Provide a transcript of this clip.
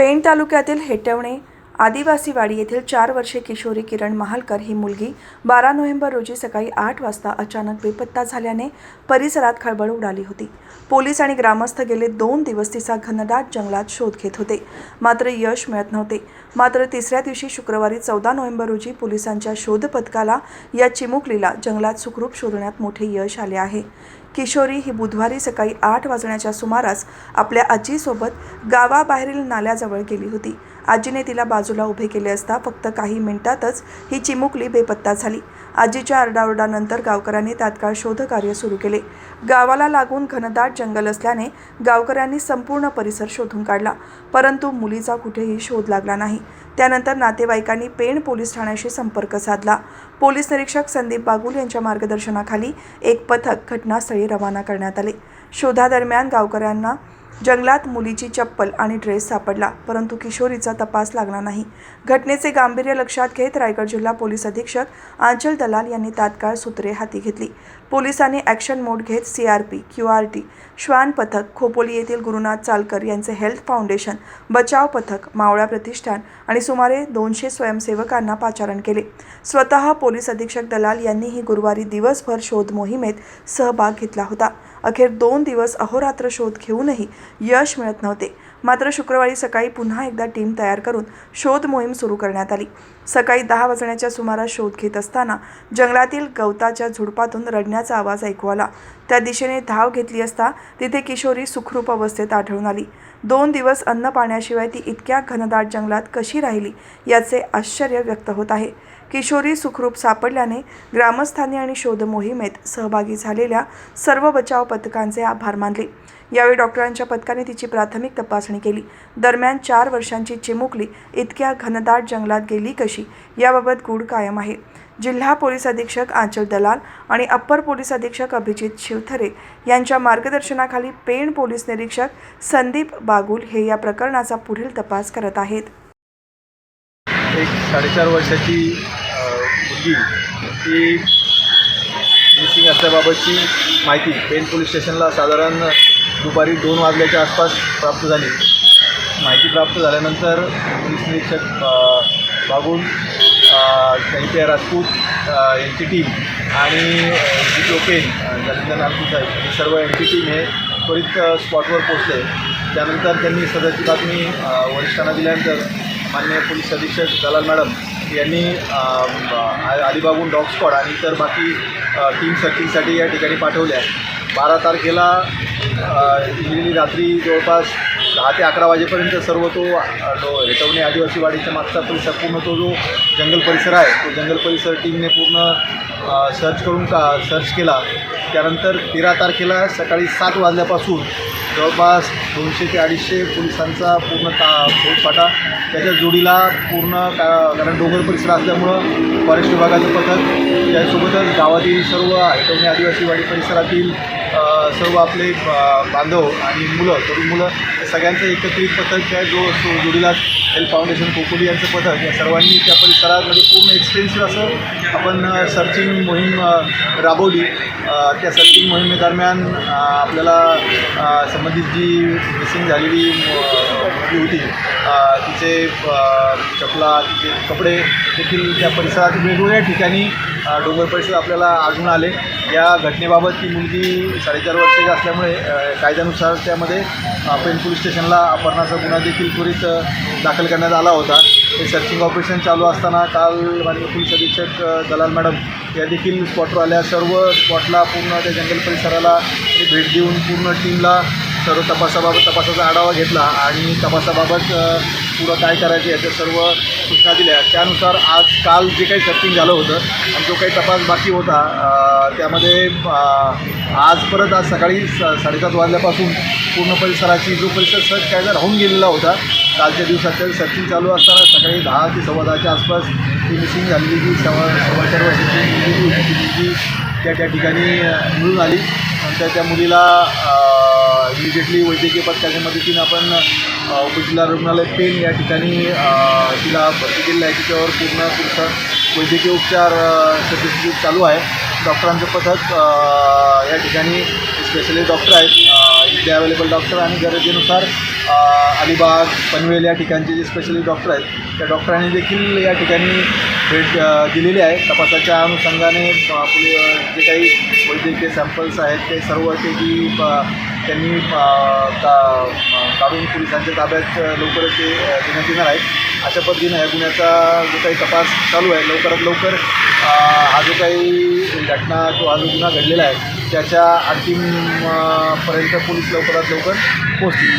पेण तालुक्यातील हेटवणे आदिवासीवाडी येथील चार वर्षे किशोरी किरण महालकर ही मुलगी बारा नोव्हेंबर रोजी सकाळी आठ वाजता अचानक बेपत्ता झाल्याने परिसरात खळबळ उडाली होती. पोलीस आणि ग्रामस्थ गेले दोन दिवस तिचा घनदाट जंगलात शोध घेत होते. मात्र यश मिळत नव्हते. मात्र तिसऱ्या दिवशी शुक्रवारी चौदा नोव्हेंबर रोजी पोलिसांच्या शोध पथकाला या चिमुकलीला जंगलात सुखरूप शोधण्यात मोठे यश आले आहे. किशोरी ही बुधवारी सकाळी आठ वाजण्याच्या सुमारास आपल्या आजीसोबत गावाबाहेरील नाल्याजवळ गेली होती. आजीने तिला बाजूला उभे केले असता फक्त काही मिनिटातच ही चिमुकली बेपत्ता झाली. आजीच्या आरडाओरडानंतर गावकऱ्यांनी तात्काळ शोधकार्य सुरू केले. गावाला लागून घनदाट जंगल असल्याने गावकऱ्यांनी संपूर्ण परिसर शोधून काढला. परंतु मुलीचा कुठेही शोध लागला नाही. त्यानंतर नातेवाईकांनी पेण पोलीस ठाण्याशी संपर्क साधला. पोलीस निरीक्षक संदीप बागुल यांच्या मार्गदर्शनाखाली एक पथक घटनास्थळी रवाना करण्यात आले. शोधादरम्यान गावकऱ्यांना जंगलात मुलीची चप्पल आणि ड्रेस सापडला परंतु किशोरीचा तपास लागला नाही. घटनेचे गांभीर्य लक्षात घेत रायगड जिल्हा पोलीस अधीक्षक आंचल दलाल यांनी तात्काळ सूत्रे हाती घेतली. पोलिसांनी ॲक्शन मोड घेत C R P Q R T श्वान पथक खोपोली येथील गुरुनाथ चालकर यांचे हेल्थ फाउंडेशन बचाव पथक मावळा प्रतिष्ठान आणि सुमारे दोनशे स्वयंसेवकांना पाचारण केले. स्वतः पोलीस अधीक्षक दलाल यांनीही गुरुवारी दिवसभर शोध मोहिमेत सहभाग घेतला होता. अखेर दोन दिवस अहोरात्र शोध घेऊनही यश मिळत नव्हते. मात्र शुक्रवारी सकाळी पुन्हा एकदा टीम तयार करून शोध मोहीम सुरू करण्यात आली. सकाळी दहा वाजण्याच्या सुमारास शोध घेत असताना जंगलातील गवताच्या झुडपातून रडण्याचा आवाज ऐकू आला. त्या दिशेने धाव घेतली असता तिथे किशोरी सुखरूप अवस्थेत आढळून आली. दोन दिवस अन्न पाण्याशिवाय ती इतक्या घनदाट जंगलात कशी राहिली याचे आश्चर्य व्यक्त होत आहे. किशोरी सुखरूप सापडल्याने ग्रामस्थांनी आणि शोध मोहिमेत सहभागी झालेल्या सर्व बचाव पथकांचे आभार मानले. यावेळी डॉक्टरांच्या पथकाने तिची प्राथमिक तपासणी केली. दरम्यान चार वर्षांची चिमुकली इतक्या घनदाट जंगलात गेली कशी याबाबत गूढ कायम आहे. जिल्हा पोलीस अधीक्षक आंचल दलाल आणि अप्पर पोलीस अधीक्षक अभिजित शिवथरे यांच्या मार्गदर्शनाखाली पेण पोलीस निरीक्षक संदीप बागुल हे या प्रकरणाचा पुढील तपास करत आहेत. एक साडेचार वर्षाची अ, मुलगी ती मिसिंग असल्याबाबतची माहिती पेन पोलीस स्टेशनला साधारण दुपारी दोन वाजल्याच्या आसपास प्राप्त झाली. माहिती प्राप्त झाल्यानंतर पोलीस निरीक्षक अ, बागुल त्यांचे राजपूत यांची टीम आणि जी पेन जालिंदर नागपूर साहेब ही सर्व यांची टीम हे त्वरित स्पॉटवर पोचले त्यानंतर त्यांनी सदरची बातमी वरिष्ठांना दिल्यानंतर माननीय पोलीस अधीक्षक दलाल मॅडम यांनी अलिबागून डॉग स्क्वॉड आणि इतर बाकी टीम सर्चिंगसाठी या ठिकाणी पाठवल्या. बारा तारखेला इमिजिएटली रात्री जवळपास दहा ते अकरा वाजेपर्यंत सर्व तो हेटवणे आदिवासी वाडीच्या मागचा परिसर पूर्ण तो जो जंगल परिसर आहे तो जंगल परिसर टीमने पूर्ण सर्च करून का सर्च केला. त्यानंतर तेरा तारखेला सकाळी सात वाजल्यापासून जवळपास दोनशे ते अडीचशे पोलिसांचा पूर्ण का फौजफाटा त्याच्या जोडीला पूर्ण का कारण डोंगर परिसर असल्यामुळं फॉरेस्ट विभागाचं पथक त्यासोबतच गावातील सर्व हेटवणे आदिवासी वाडी परिसरातील सर्व आपले बांधव आणि मुलं तरुण मुलं सगळ्यांचं एकत्रित पथक त्या जो जो जोडीला हेल्थ फाउंडेशन कोकोली यांचं पथक या सर्वांनी त्या परिसरामध्ये पूर्ण एक्सटेन्सिव्ह असं आपण सर्चिंग मोहीम राबवली. त्या सर्चिंग मोहिमेदरम्यान आपल्याला संबंधित जी मिसिंग झालेली मुलगी होती तिचे चपला तिचे कपडे देखील त्या परिसरात वेगवेगळ्या ठिकाणी डोंगर परिसर आपल्याला आढळून आले. या घटनेबाबत ती मुलगी साडेचार वर्षाची असल्यामुळे कायद्यानुसार त्यामध्ये पेन पोलीस स्टेशनला अपहरणाचा गुन्हा देखील त्वरित दाखल करण्यात आला होता. हे सर्चिंग ऑपरेशन चालू असताना काल माननीय पोलीस अधीक्षक दलाल मॅडम या देखील स्पॉटवर आल्या सर्व स्पॉटला पूर्ण त्या जंगल परिसराला भेट देऊन पूर्ण टीमला सर्व तपासाबाबत तपासाचा आढावा घेतला आणि तपासाबाबत पुढं काय करायचं याच्या सर्व सूचना दिल्या. त्यानुसार आज काल जे काही सर्चिंग झालं होतं आणि जो काही तपास बाकी होता त्यामध्ये आज परत आज सकाळी स साडेसात वाजल्यापासून पूर्ण परिसराची जो परिसर सर्च कायदा राहून गेलेला होता कालच्या दिवसात त्या सर्चिंग चालू असताना सकाळी दहा ते सव्वा दहाच्या आसपास ती मिसिंग झालेली जी सव्वा सव्वा चार वर्षाची मुलगी होती. ती मुलगी त्या त्या ठिकाणी मिळून आली. नंतर त्या मुलीला इमिजिएटली वैद्यकीय पथकाच्या मदतीनं आपण उपजिल्हा रुग्णालय पेन या ठिकाणी तिला भरती केलेलं आहे. तिच्यावर पूर्ण पुढचं वैद्यकीय उपचार अ, सध्या चालू आहे. डॉक्टरांचं पथक या ठिकाणी स्पेशली डॉक्टर आहेत. अ, इथले अवेलेबल डॉक्टर आणि गरजेनुसार अलिबाग पनवेल या ठिकाणचे जे स्पेशली डॉक्टर आहेत त्या डॉक्टरांनी देखील या ठिकाणी भेट दिलेली आहे. तपासाच्या अनुषंगाने आपले जे काही वैद्यकीय सॅम्पल्स आहेत ते सर्व ते की त्यांनी का काढून पोलिसांच्या ताब्यात लवकरच ते देण्यात येणार आहेत. अशा पद्धतीनं ह्या गुन्ह्याचा जो काही तपास चालू आहे लवकरात लवकर हा जो काही घटना किंवा हा जो गुन्हा घडलेला आहे त्याच्या अंतिम पर्यंत पोलीस लवकरात लवकर पोहोचतील.